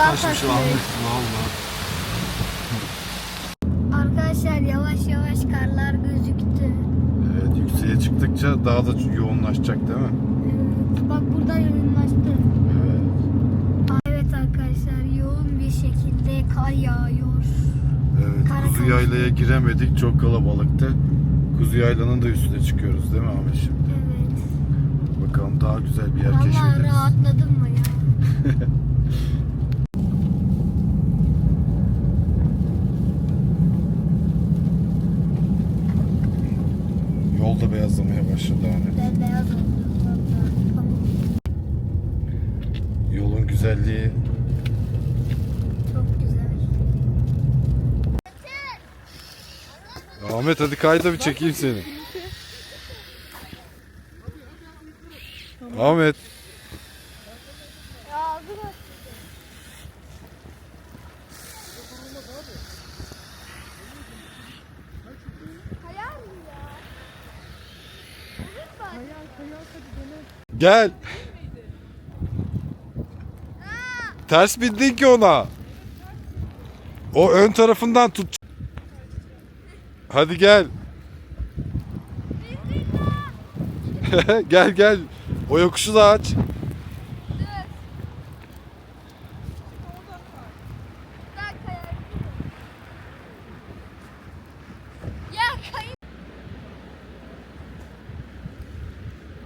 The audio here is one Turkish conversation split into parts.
Sular taşmış Ahmet. Valla. Arkadaşlar yavaş yavaş karlar gözüktü. Evet yükseğe çıktıkça daha da yoğunlaşacak değil mi? Evet, bak burada yoğunlaştı. Evet. Evet arkadaşlar yoğun bir şekilde kar yağıyor. Evet. Kara Kuzu karıştı. yaylaya giremedik. Çok kalabalıktı. Kuzu yaylanın da üstüne çıkıyoruz değil mi Ahmet şimdi? Evet. Bakalım daha güzel bir yer Vallahi keşfederiz. rahatladım mı ya? Yol da beyazlamaya başladı. Ben beyaz. Yolun güzelliği Çok güzel. Ahmet hadi kayda bir çekeyim seni. Ahmet. Ya biraz. Kayar mı ya? Gel. Ters bindin ki ona. O ön tarafından tut. Hadi gel. gel gel. O yokuşu da aç. Ben kayarım. Ya kayın.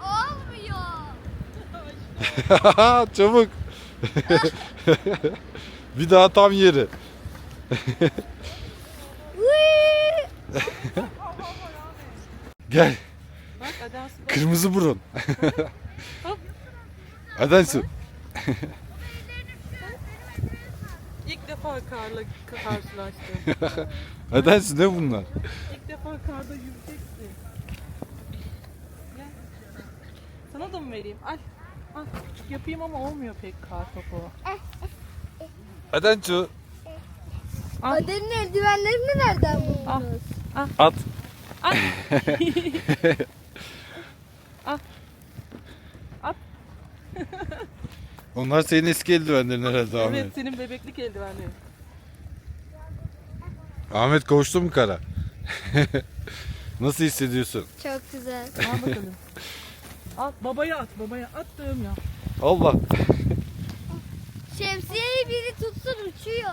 Olmuyor. Çabuk. bir daha tam yeri. Gel. Bak Kırmızı burun. Adansu. İlk defa karla karşılaştım. Adansu ne bunlar? İlk defa karda yüzeceksin. Gel. Sana da mı vereyim? Al. Al. Küçük yapayım ama olmuyor pek kar topu. Adansu. Adenin eldivenlerini nereden Al. buldunuz? At. Al. Al. At. Onlar senin eski eldivenlerin herhalde Ahmet. Evet senin bebeklik eldivenleri. Ahmet kavuştu mu kara? Nasıl hissediyorsun? Çok güzel. Al bakalım. At babaya at babaya attım ya. Allah. Şemsiyeyi biri tutsun uçuyor.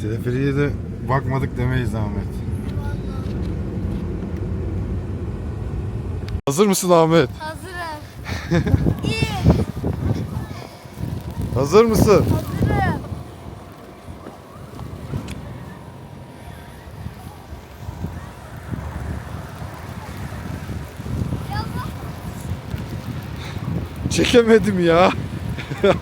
Teleferiye de bakmadık demeyiz Ahmet. Hazır mısın Ahmet? Hazırım. İyi. Hazır mısın? Hazırım. Çekemedim ya.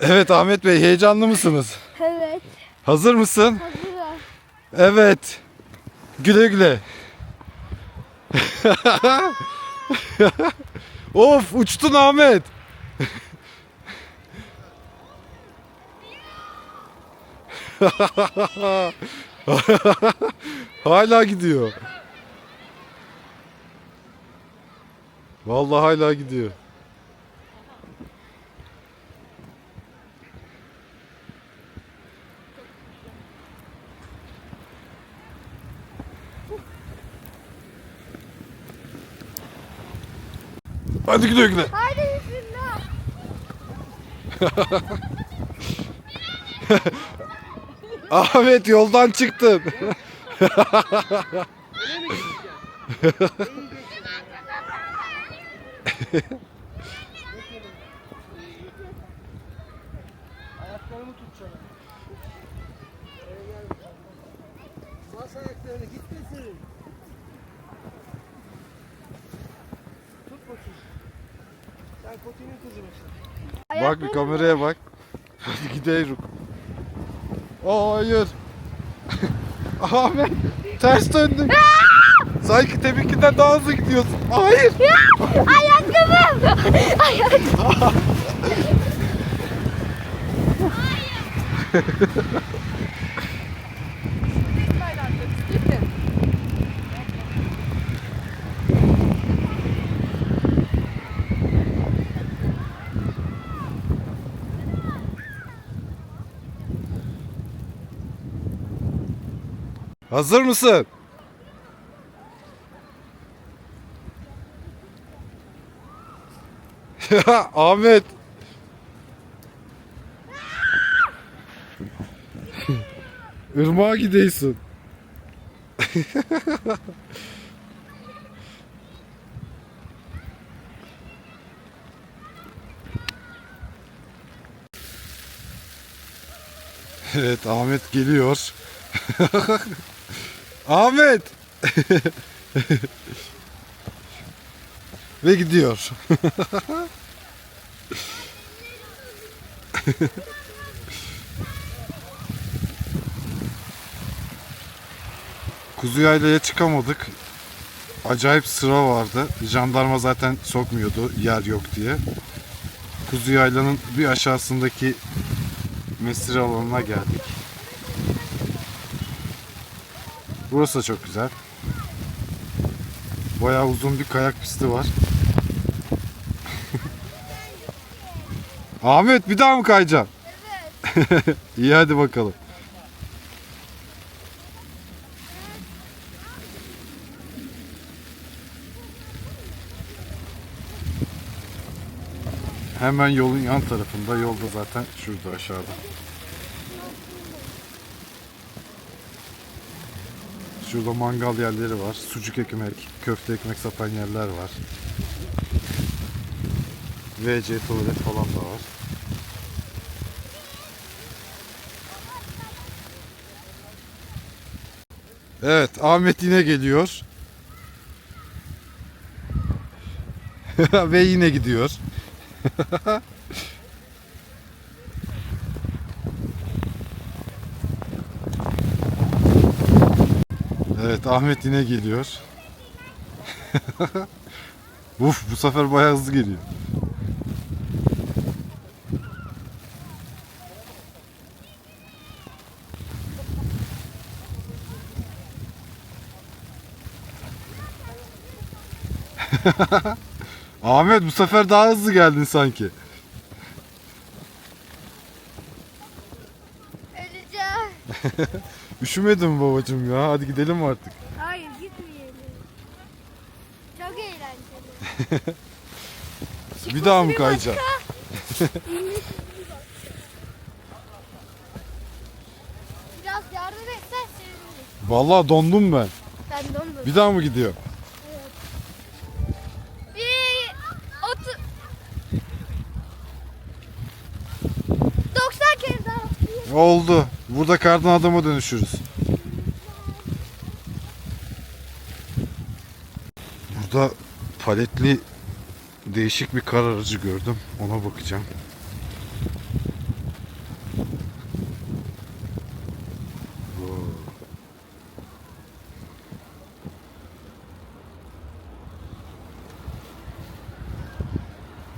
evet Ahmet Bey heyecanlı mısınız? Evet. Hazır mısın? Hazırım. Evet. Güle güle. of uçtun Ahmet. hala gidiyor. Vallahi hala gidiyor. Hadi güle güle. Haydi bismillah. Ahmet yoldan çıktın. Ayaklarımı tutacağım. Bas ayaklarını gitmesin. Bak bir kameraya bak. Hadi gidelim. Hayır. Ahmet ters döndük. Sanki teminkinden daha hızlı gidiyorsun. Hayır. Ayakkabım. Ayakkabım. Hazır mısın? Ahmet. Irmağa gideysin. Evet Ahmet geliyor. Ahmet. Ve gidiyor. Kuzu yaylaya çıkamadık. Acayip sıra vardı. Jandarma zaten sokmuyordu yer yok diye. Kuzu yaylanın bir aşağısındaki mesire alanına geldik. Burası da çok güzel. Bayağı uzun bir kayak pisti var. Ahmet bir daha mı kayacaksın? Evet. İyi hadi bakalım. Hemen yolun yan tarafında. Yolda zaten şurada aşağıda. Şurada mangal yerleri var. Sucuk ekmek, köfte ekmek satan yerler var. WC tuvalet falan da var. Evet, Ahmet yine geliyor. Ve yine gidiyor. Evet Ahmet yine geliyor. Uf bu sefer bayağı hızlı geliyor. Ahmet bu sefer daha hızlı geldin sanki. Mi babacığım ya? Hadi gidelim artık. Hayır gitmeyelim. Çok eğlenceli. Bir daha mı kayacaksın? Biraz yardım etsen sevinirim. Vallahi dondum ben. Ben dondum. Bir daha mı gidiyor? Bir otu... 90 kere daha. Oldu. Burada kardan adama dönüşürüz. Burada paletli değişik bir kar aracı gördüm. Ona bakacağım.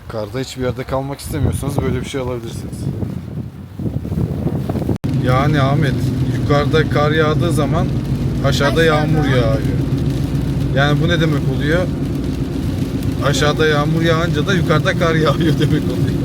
Karda hiçbir yerde kalmak istemiyorsanız böyle bir şey alabilirsiniz. Yani Ahmet yukarıda kar yağdığı zaman aşağıda yağmur yağıyor. Yani bu ne demek oluyor? Aşağıda yağmur yağınca da yukarıda kar yağıyor demek oluyor.